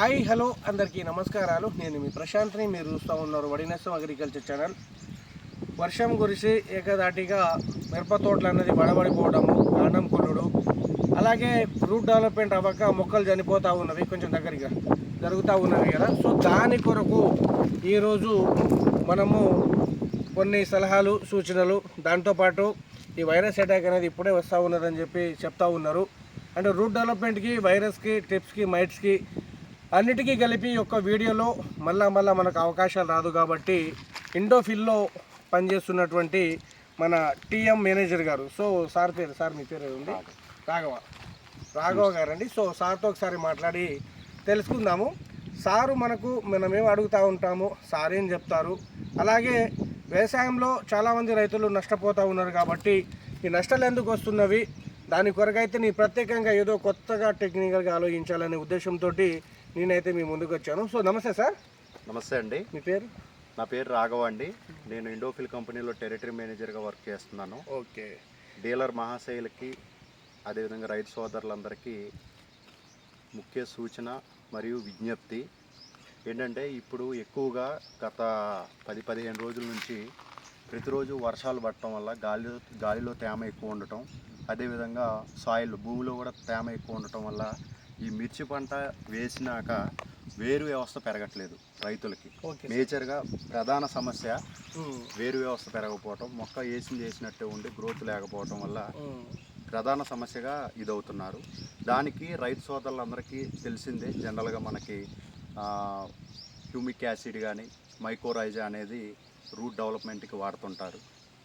Hi hello అందరికీ నమస్కారాలు. నేను మీ ప్రశాంత్ని మీరు చూస్తూ ఉన్నారు వడినెస్సం అగ్రికల్చర్ ఛానల్. వర్షం కురిసి ఏకదాటిగా మిరప తోటలు అన్నది బడబడిపోవడము కాండం కుళ్ళుడు అలాగే రూట్ డెవలప్మెంట్ అవ్వక మొక్కలు చనిపోతూ ఉన్నవి కొంచెం దగ్గరగా జరుగుతూ ఉన్నవి కదా. సో దాని కొరకు ఈరోజు మనము కొన్ని సలహాలు సూచనలు దాంతోపాటు ఈ వైరస్ అటాక్ అనేది ఇప్పుడే వస్తూ ఉన్నదని చెప్పి చెప్తా ఉన్నారు. అంటే రూట్ డెవలప్మెంట్కి వైరస్కి టిప్స్కి మైట్స్కి అన్నిటికీ కలిపి ఒక వీడియోలో మళ్ళా మళ్ళా మనకు అవకాశాలు రాదు కాబట్టి ఇండోఫిల్లో పనిచేస్తున్నటువంటి మన టీఎం మేనేజర్ గారు. సో సార్ పేరు సార్ మీ పేరు ఉంది రాఘవ. రాఘవ గారండి. సో సార్తో ఒకసారి మాట్లాడి తెలుసుకుందాము. సారు మనకు మనమేం అడుగుతూ ఉంటాము? సార్ ఏం చెప్తారు? అలాగే వ్యవసాయంలో చాలామంది రైతులు నష్టపోతూ ఉన్నారు కాబట్టి ఈ నష్టాలు ఎందుకు వస్తున్నవి? దాని కొరకైతే నీ ప్రత్యేకంగా ఏదో కొత్తగా టెక్నికల్గా ఆలోచించాలనే ఉద్దేశంతో నేనైతే మీ ముందుకు వచ్చాను. సో నమస్తే సార్. నమస్తే అండి. మీ పేరు? నా పేరు రాఘవ అండి. నేను ఇండోఫిల్ కంపెనీలో టెరిటరీ మేనేజర్గా వర్క్ చేస్తున్నాను. ఓకే. డీలర్ మహాశైలకి అదేవిధంగా రైతు సోదరులందరికీ ముఖ్య సూచన మరియు విజ్ఞప్తి ఏంటంటే ఇప్పుడు ఎక్కువగా గత పది పదిహేను రోజుల నుంచి ప్రతిరోజు వర్షాలు పడటం వల్ల గాలిలో గాలిలో తేమ ఎక్కువ ఉండటం అదేవిధంగా సాయిల్ భూమిలో కూడా తేమ ఎక్కువ ఉండటం వల్ల ఈ మిర్చి పంట వేసినాక వేరు వ్యవస్థ పెరగట్లేదు రైతులకి. మేజర్గా ప్రధాన సమస్య వేరు వ్యవస్థ పెరగకపోవటం మొక్క వేసింది వేసినట్టే ఉండి గ్రోత్ లేకపోవటం వల్ల ప్రధాన సమస్యగా ఇదవుతున్నారు. దానికి రైతు సోదరులందరికీ తెలిసిందే జనరల్గా మనకి హ్యూమిక్ యాసిడ్ కానీ మైకోరైజా అనేది రూట్ డెవలప్మెంట్కి వాడుతుంటారు.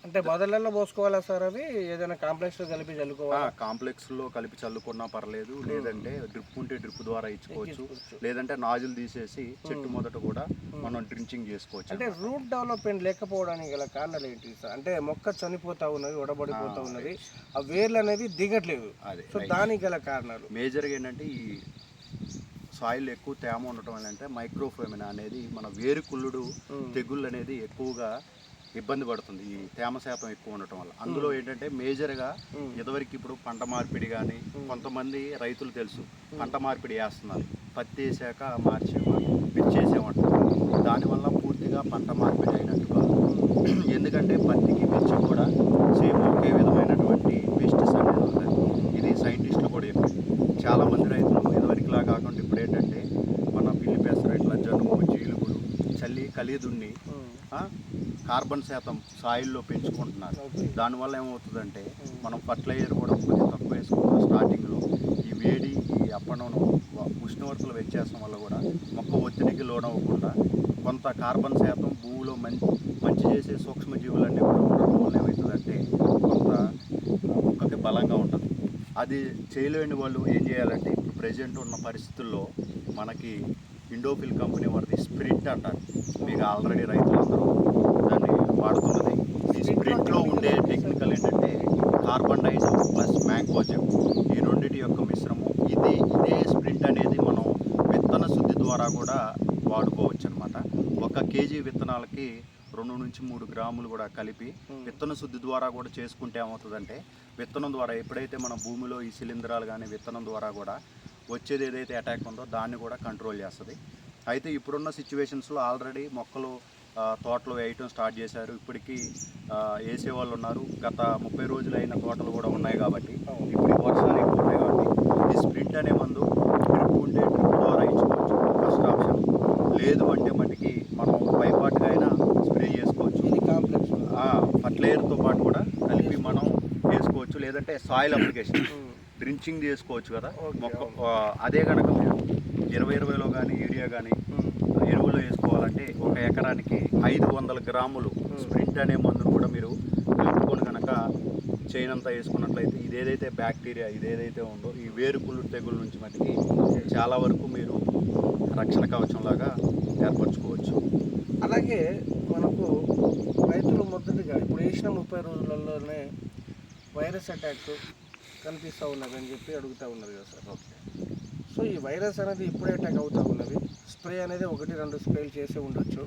అంటే మొదలలో పోసుకోవాలా సార్ అవి? ఏదైనా కాంప్లెక్స్లో కలిపి చల్లుకోవాలా? కాంప్లెక్స్లో కలిపి చల్లుకున్నా పర్లేదు. లేదంటే డ్రిప్ ఉంటే డ్రిప్ ద్వారా ఇచ్చుకోవచ్చు. లేదంటే నాజులు తీసేసి చెట్టు మొదట కూడా మనం డ్రించింగ్ చేసుకోవచ్చు అంటే రూట్ డెవలప్మెంట్ లేకపోవడానికి గల కారణాలు ఏంటి సార్? అంటే మొక్క చనిపోతా ఉన్నది ఉడబడిపోతా ఉన్నది ఆ వేర్లు అనేది దిగట్లేదు. అదే సో దానికి గల కారణాలు? మేజర్గా ఏంటంటే ఈ సాయిల్ ఎక్కువ తేమ ఉండటం వల్ల అంటే మైక్రోఫోమినా అనేది మన వేరుకుళ్ళుడు ఉమ్. తెగుళ్ళు అనేది ఎక్కువగా ఇబ్బంది పడుతుంది. ఈ తేమ శాతం ఎక్కువ ఉండటం వల్ల. అందులో ఏంటంటే మేజర్గా. ఇదివరకు ఇప్పుడు పంట మార్పిడి కానీ కొంతమంది రైతులు తెలుసు. పంట మార్పిడి వేస్తున్నారు పత్తి వేసాక మార్చేమా మిర్చేసామంటారు దానివల్ల పూర్తిగా పంట మార్పిడి అయినట్టు కాదు. ఎందుకంటే పత్తికి మిర్చి కూడా సేమ్ ఒకే విధమైనటువంటి పెస్టిస్ అనేది ఉంటుంది ఇది సైంటిస్టులు కూడా చెప్పారు. చాలామంది రైతులు ఇదివరకులా కాకుండా ఇప్పుడు ఏంటంటే మన పిల్లి పెసరట్ల జనుము జీలుగులు చల్లి కలిదున్ని కార్బన్ శాతం సాయిల్లో పెంచుకుంటున్నారు. దానివల్ల ఏమవుతుందంటే మనం ఫర్టిలైజర్ కూడా కొంచెం తక్కువ వేసుకుంటాం స్టార్టింగ్లో. ఈ వేడి ఈ అప్పడం ఉష్ణోగ్రతల వ్యత్యాసం వల్ల కూడా మొక్క ఒత్తిడికి లోనవ్వకుండా కొంత కార్బన్ శాతం భూమిలో మంచి మంచి చేసే సూక్ష్మజీవులన్నీ కూడా ఉండడం వల్ల ఏమవుతుందంటే కొంత మొక్కకి బలంగా ఉంటుంది. అది చేయలేని వాళ్ళు ఏం చేయాలంటే ఇప్పుడు ప్రజెంట్ ఉన్న పరిస్థితుల్లో మనకి ఇండోఫిల్ కంపెనీ వారిది స్ప్రింట్ అంటారు. మీకు ఆల్రెడీ రైతులందరూ వాడుతున్నది. ఈ స్ప్రింట్లో ఉండే టెక్నికల్ ఏంటంటే కార్బన్ డైఆక్సైడ్ ప్లస్ మ్యాంకోజెమ్ ఈ రెండింటి యొక్క మిశ్రమం. ఇది ఇదే స్ప్రింట్ అనేది మనం విత్తన శుద్ధి ద్వారా కూడా వాడుకోవచ్చు అనమాట ఒక కేజీ విత్తనాలకి రెండు నుంచి మూడు గ్రాములు కూడా కలిపి విత్తన శుద్ధి ద్వారా కూడా చేసుకుంటే ఏమవుతుందంటే విత్తనం ద్వారా ఎప్పుడైతే మన భూమిలో ఈ శిలీంధ్రాలు కానీ విత్తనం ద్వారా కూడా వచ్చేది ఏదైతే అటాక్ ఉందో దాన్ని కూడా కంట్రోల్ చేస్తుంది. అయితే ఇప్పుడున్న సిచ్యువేషన్స్లో ఆల్రెడీ మొక్కలు తోటలు వేయటం స్టార్ట్ చేశారు. ఇప్పటికీ వేసే వాళ్ళు ఉన్నారు. గత ముప్పై రోజులు అయిన తోటలు కూడా ఉన్నాయి కాబట్టి. ఇప్పుడు వర్షాలు ఎక్కువ ఉన్నాయి కాబట్టి ఈ స్ప్రింట్ అనే మందు డ్రిప్ ఉంటే ద్వారా ఇచ్చుకోవచ్చు. ఫస్ట్ ఆప్షన్ లేదు అంటే మటుకి మనం పైపాటుగా అయినా స్ప్రే చేసుకోవచ్చు. ఇది కాంప్లెక్స్ ఫర్టిలైజర్తో పాటు కూడా కలిపి మనం వేసుకోవచ్చు. లేదంటే సాయిల్ అప్లికేషన్. డ్రించింగ్ చేసుకోవచ్చు కదా. మొక్క అదే కనుక మీరు ఇరవై ఇరవైలో కానీ యూరియా కానీ ఎరువులు వేసుకోవాలంటే ఒక ఎకరానికి ఐదు వందల గ్రాములు స్ప్రింట్ అనే మందును కూడా మీరు కలుపుకొని కనుక చేయనంతా వేసుకున్నట్లయితే ఇదేదైతే బ్యాక్టీరియా ఇదేదైతే ఉందో ఈ వేరుకుళ్ళు తెగుల నుంచి మటుకి చాలా వరకు మీరు రక్షణ కవచంలాగా ఏర్పరచుకోవచ్చు. అలాగే మనకు రైతులు మొదటిగా ఇప్పుడు వేసిన ముప్పై రోజులలోనే వైరస్ అటాక్ కనిపిస్తూ ఉన్నదని చెప్పి అడుగుతూ ఉన్నారు కదా సార్. ఓకే. సో ఈ వైరస్ అనేది ఇప్పుడే అటాక్ అవుతూ ఉన్నది? స్ప్రే అనేది ఒకటి రెండు స్ప్రేలు చేసి ఉండొచ్చు.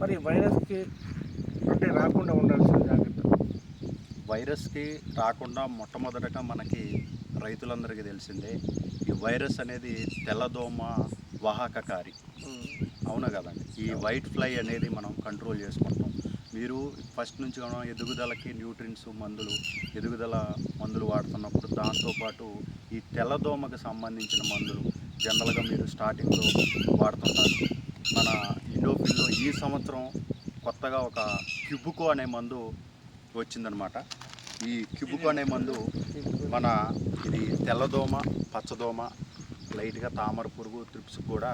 మరి వైరస్కి అంటే రాకుండా ఉండాల్సిన జాగ్రత్త? వైరస్కి రాకుండా మొట్టమొదటగా మనకి రైతులందరికీ తెలిసిందే ఈ వైరస్ అనేది తెల్లదోమ వాహకకారి. అవునా కదండి ఈ వైట్ ఫ్లై అనేది మనం కంట్రోల్ చేసుకుంటాం. మీరు ఫస్ట్ నుంచి మనం ఎదుగుదలకి న్యూట్రిన్స్ మందులు ఎదుగుదల మందులు వాడుతున్నప్పుడు దాంతోపాటు ఈ తెల్లదోమకు సంబంధించిన మందులు జనరల్గా మీరు స్టార్టింగ్లో వాడుతుంటారు. మన ఇండోఫిల్లో ఈ సంవత్సరం కొత్తగా ఒక క్యుబుకో అనే మందు వచ్చిందనమాట. ఈ క్యుబుకో అనే మందు మన ఇది తెల్లదోమ పచ్చదోమ లైట్గా తామర పురుగు త్రిప్స్ కూడా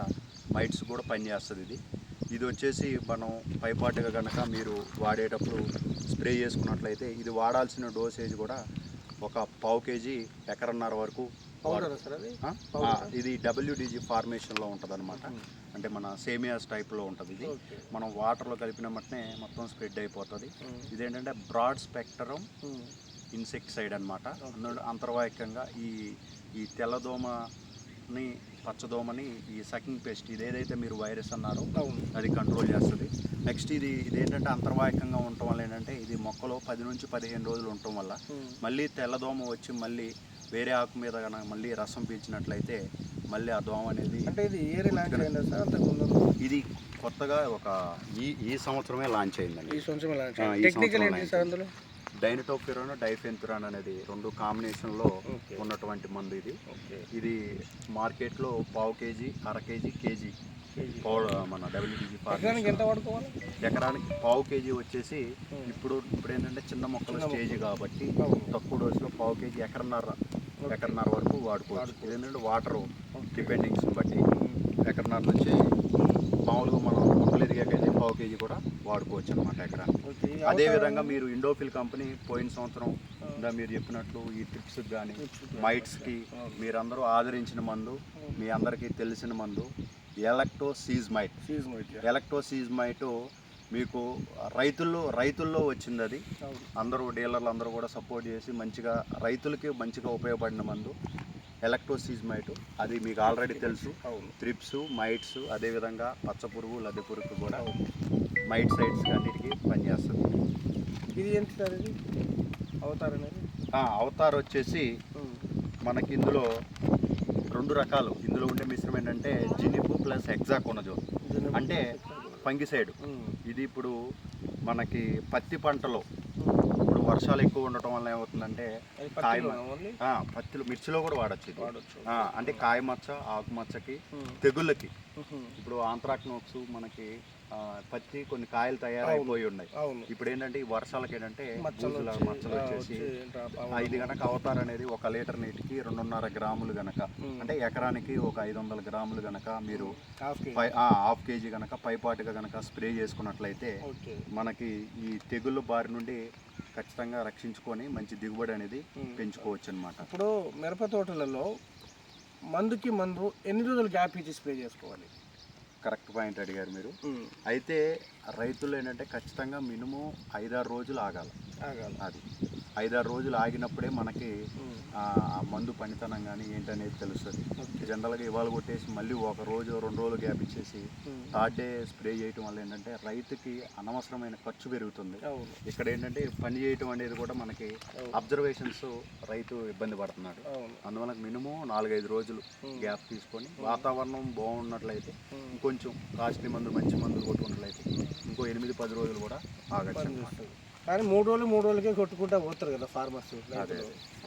మైట్స్ కూడా పనిచేస్తుంది ఇది. ఇది వచ్చేసి మనం పైపాటుగా కనుక మీరు వాడేటప్పుడు స్ప్రే చేసుకున్నట్లయితే ఇది వాడాల్సిన డోసేజ్ కూడా ఒక పావు కేజీ ఎకరన్నర వరకు ఇది డబ్ల్యూడిజి ఫార్మేషన్లో ఉంటుంది అనమాట అంటే మన సేమియాస్ టైప్లో ఉంటుంది ఇది. మనం వాటర్లో కలిపిన మట్నే మొత్తం స్ప్రెడ్ అయిపోతుంది. ఇదేంటంటే బ్రాడ్ స్పెక్ట్రమ్ ఇన్సెక్టిసైడ్ అనమాట అంతర్వాహికంగా ఈ ఈ తెల్లదోమని పచ్చదోమని ఈ సకింగ్ పెస్ట్ ఇది ఏదైతే మీరు వైరస్ అన్నారో అది కంట్రోల్ చేస్తుంది. నెక్స్ట్ ఇది ఇదేంటంటే అంతర్వాహికంగా ఉండటం వల్ల ఏంటంటే ఇది మొక్కలో పది నుంచి పదిహేను రోజులు ఉండటం వల్ల మళ్ళీ తెల్లదోమ వచ్చి మళ్ళీ వేరే ఆకు మీద కనుక మళ్ళీ రసం పీల్చినట్లయితే మళ్ళీ ఆ దోమ అనేది అంటే ఇది ఇది కొత్తగా ఒక ఈ ఈ సంవత్సరమే లాంచ్ అయిందండి. ఈ సంవత్సరం లాంచ్ టెక్నికల్ ఏంటి సార్ అందులో? డైనటోఫిరాన్ డైఫెన్తురాన్ అనేది రెండు కాంబినేషన్లో. ఉన్నటువంటి మందు ఇది. ఇది మార్కెట్లో పావు కేజీ అర కేజీ కేజీ మన డబ్ల్యూడిజి ఎంత వాడుకోవాలి ఎకరానికి పావు కేజీ వచ్చేసి. ఇప్పుడు ఇప్పుడు ఏంటంటే చిన్న మొక్కల స్టేజ్ కాబట్టి. తక్కువ డోసులో పావు కేజీ ఎకరన్నర ఎకరన్నర వరకు వాడుకోవచ్చు. ఇది ఏంటంటే వాటర్ డిపెండింగ్స్ బట్టి ఎకరన్నర నుంచి మామూలుగా మనం పావు కేజీ కూడా వాడుకోవచ్చు అనమాట ఎకరానికి. ఓకే ఈ అదే అవతారం- విధంగా మీరు ఇండోఫిల్ కంపెనీ పోయిన సంవత్సరం ఇందా మీరు చెప్పినట్లు ఈ ట్రిప్స్ కానీ మైట్స్కి మీరందరూ ఆదరించిన మందు మీ అందరికీ తెలిసిన మందు ఎలక్టో సీజ్ మైట్ ఫీజు మైట్ ఎలక్టో సీజ్ మైట్ మీకు రైతుల్లో రైతుల్లో వచ్చింది అది అందరూ డీలర్లు అందరూ కూడా సపోర్ట్ చేసి మంచిగా రైతులకి మంచిగా ఉపయోగపడిన మందు. ఎలక్టో సీజ్ మైట్ అది మీకు ఆల్రెడీ తెలుసు. త్రిప్స్ మైట్స్ అదేవిధంగా పచ్చ పురుగు లద్దె పురుగు కూడా మైట్ సైడ్స్ అన్నిటికీ పనిచేస్తుంది ఇది ఏంటి సార్ ఇది? అవతార్ అనేది? అవతార్ వచ్చేసి మనకి ఇందులో రెండు రకాలు. ఇందులో ఉండే మిశ్రమం ఏంటంటే జినిపు ప్లస్ ఎగ్జాకోనజోన్ అంటే ఫంగిసైడ్. ఇది ఇప్పుడు మనకి పత్తి పంటలో వర్షాలు ఎక్కువ ఉండటం వల్ల ఏమవుతుందంటే కాయ పత్తిలో మిర్చిలో కూడా వాడచ్చు ఇది. అంటే కాయ మచ్చ ఆకు మచ్చకి తెగుళ్ళకి. ఇప్పుడు ఆంథ్రాక్నోక్స్ మనకి పత్తి కొన్ని కాయలు తయారైపోయి ఉన్నాయి. ఇప్పుడు ఏంటంటే ఈ వర్షాలకి ఏంటంటే మచ్చలు వచ్చేసి. ఇది కనుక అవతార్ అనేది ఒక లీటర్ నీటికి రెండున్నర గ్రాములు గనక. అంటే ఎకరానికి ఒక ఐదు వందల గ్రాములు గనక మీరు హాఫ్ కేజీ. గనక పైపాటుగా గనక స్ప్రే చేసుకున్నట్లయితే మనకి ఈ తెగుళ్ళ బారి నుండి ఖచ్చితంగా రక్షించుకొని మంచి దిగుబడి అనేది. పెంచుకోవచ్చు అనమాట ఇప్పుడు మిరప తోటలలో మందుకి మందు ఎన్ని రోజులు గ్యాప్ ఇచ్చి స్ప్రే చేసుకోవాలి? కరెక్ట్ పాయింట్ అడిగారు మీరు. అయితే రైతులు ఏంటంటే ఖచ్చితంగా మినిమం ఐదారు రోజులు ఆగాలి. ఆగాలి. అది. ఐదారు రోజులు ఆగినప్పుడే మనకి మందు పనితనం కానీ ఏంటనేది తెలుస్తుంది. జనరల్గా ఇవాళ కొట్టేసి మళ్ళీ ఒక రోజు రెండు రోజులు గ్యాప్ ఇచ్చేసి. థర్డ్ డే స్ప్రే చేయటం వల్ల ఏంటంటే రైతుకి అనవసరమైన ఖర్చు పెరుగుతుంది ఇక్కడ ఏంటంటే పని చేయటం అనేది కూడా మనకి. అబ్జర్వేషన్స్ రైతు ఇబ్బంది పడుతున్నాడు అందువల్ల మినిమం నాలుగైదు రోజులు. గ్యాప్ తీసుకొని వాతావరణం బాగున్నట్లయితే. ఇంకొంచెం కాస్ట్లీ మందులు మంచి మందులు కొట్టుకున్నట్లయితే ఇంకో ఎనిమిది పది రోజులు కూడా ఆగచ్చు. కానీ మూడు రోజులు మూడు రోజులకే కొట్టుకుంటా పోతారు కదా ఫార్మర్స్.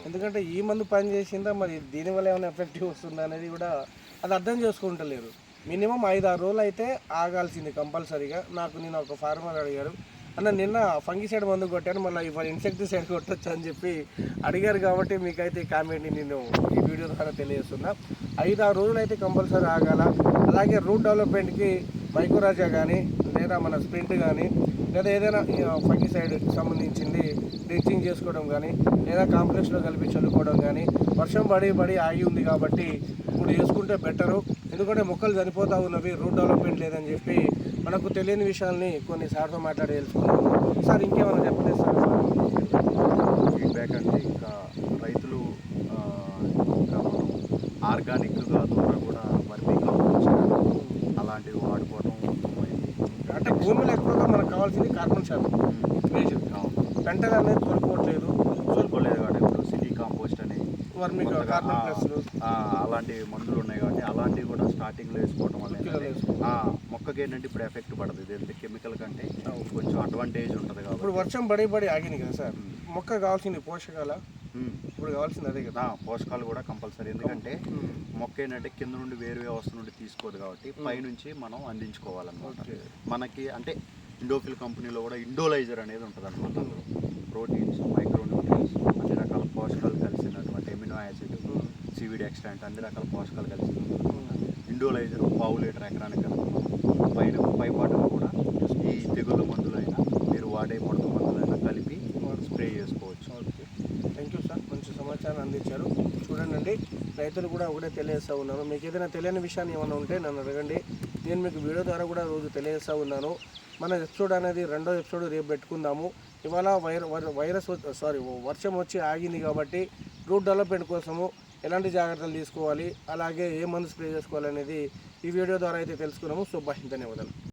ఎందుకంటే ఈ మందు పని చేసిందా మరి దీనివల్ల ఏమైనా ఎఫెక్టివ్ వస్తుందా అనేది కూడా అది అర్థం చేసుకుంటలేరు. మినిమం ఐదు ఆరు రోజులు అయితే ఆగాల్సింది కంపల్సరీగా. నాకు నేను ఒక ఫార్మర్ అడిగారు అన్న నిన్న ఫంగిసైడ్ మందు కొట్టాను మళ్ళీ ఇవాళ ఇన్సెక్టిసైడ్ కొట్టచ్చు? అని చెప్పి అడిగారు కాబట్టి మీకైతే కామెంట్ని నేను ఈ వీడియో ద్వారా తెలియజేస్తున్నా. ఐదు ఆరు రోజులు అయితే కంపల్సరీ ఆగాల. అలాగే రూట్ డెవలప్మెంట్కి మైక్రోరాజా కానీ లేదా మన స్ప్రింట్ కానీ లేదా ఏదైనా ఫంగిసైడ్ సంబంధించింది డ్రిచ్చింగ్ చేసుకోవడం కానీ లేదా కాంప్లెక్స్లో కలిపి చల్లుకోవడం కానీ వర్షం పడి పడి ఆగి ఉంది కాబట్టి ఇప్పుడు చేసుకుంటే బెటరు. ఎందుకంటే మొక్కలు చనిపోతూ ఉన్నవి రూట్ డెవలప్మెంట్ లేదని చెప్పి మనకు తెలియని విషయాల్ని కొన్ని సార్తో మాట్లాడి తెలుసుకున్నాం సార్ ఇంకేమైనా చెప్పలేదు సార్? ఫీడ్బ్యాక్ అంటే ఇంకా రైతులు ఆర్గానిక్ ఇంకా మనం ఆర్గానిక్గా ద్వారా కూడా వర్మీ కాంపోస్ట్ అలాంటివి వాడుకోవడం ఉత్తమమైంది అంటే భూమిలో ఎక్కువగా మనకు శాతం మేజర్ అవును. పెంటలు అనేది కోల్పోవట్లేదు కోలుకోలేదు కాబట్టి ఇప్పుడు సిటీ కాంపోస్ట్ అని వర్మి అలాంటి మందులు ఉన్నాయి కాబట్టి అలాంటివి కూడా స్టార్టింగ్లో వేసుకోవడం వల్ల మొక్కకి ఏంటంటే ఇప్పుడు ఎఫెక్ట్ పడదు. ఇది కెమికల్ కంటే. కొంచెం అడ్వాంటేజ్ ఉంటుంది ఇప్పుడు కాబట్టి వర్షం పడి పడి ఆగింది కదా సార్. మొక్క కావాల్సింది పోషకాల. ఇప్పుడు కావాల్సింది అదే కదా. పోషకాలు కూడా కంపల్సరీ ఎందుకంటే. మొక్క ఏంటంటే కింద నుండి వేరు వ్యవస్థ నుండి తీసుకోదు కాబట్టి పైనుంచి మనం అందించుకోవాలన్నమాట. మనకి అంటే ఇండోఫిల్ కంపెనీలో కూడా ఇండోలైజర్ అనేది ఉంటుంది అనమాట ప్రోటీన్స్ మైక్రోన్యూట్రియన్స్ అన్ని రకాల పోషకాలు కలిసినటువంటి ఎమినో యాసిడ్ సివిడ్ ఎక్స్టాంట్ అన్ని రకాల పోషకాలు కలిసి ఇండోలైజర్ పావు లీటర్ ఎకరానికి కలుపుతాం పైన పాటలు కూడా ఈ తెగుళ్ళ మందులైనా మీరు వాడే ముడత మందులైనా కలిపి స్ప్రే చేసుకోవచ్చు. ఓకే. థ్యాంక్ యూ సార్ మంచి సమాచారం అందించారు. చూడండి రైతులు కూడా ఒకటే తెలియజేస్తూ ఉన్నాను. మీకు ఏదైనా తెలియని విషయాన్ని ఏమైనా ఉంటే నన్ను అడగండి. నేను మీకు వీడియో ద్వారా కూడా రోజు తెలియజేస్తూ ఉన్నాను. మన ఎపిసోడ్ అనేది రెండో ఎపిసోడ్ రేపు పెట్టుకుందాము. ఇవాళ వైర వై- వైరస్ సారీ వర్షం వచ్చి ఆగింది కాబట్టి రూట్ డెవలప్మెంట్ కోసము ఎలాంటి జాగ్రత్తలు తీసుకోవాలి? అలాగే ఏ మందు స్ప్రే చేసుకోవాలి అనేది ఈ వీడియో ద్వారా అయితే తెలుసుకున్నాము. సో ధన్యవాదాలు.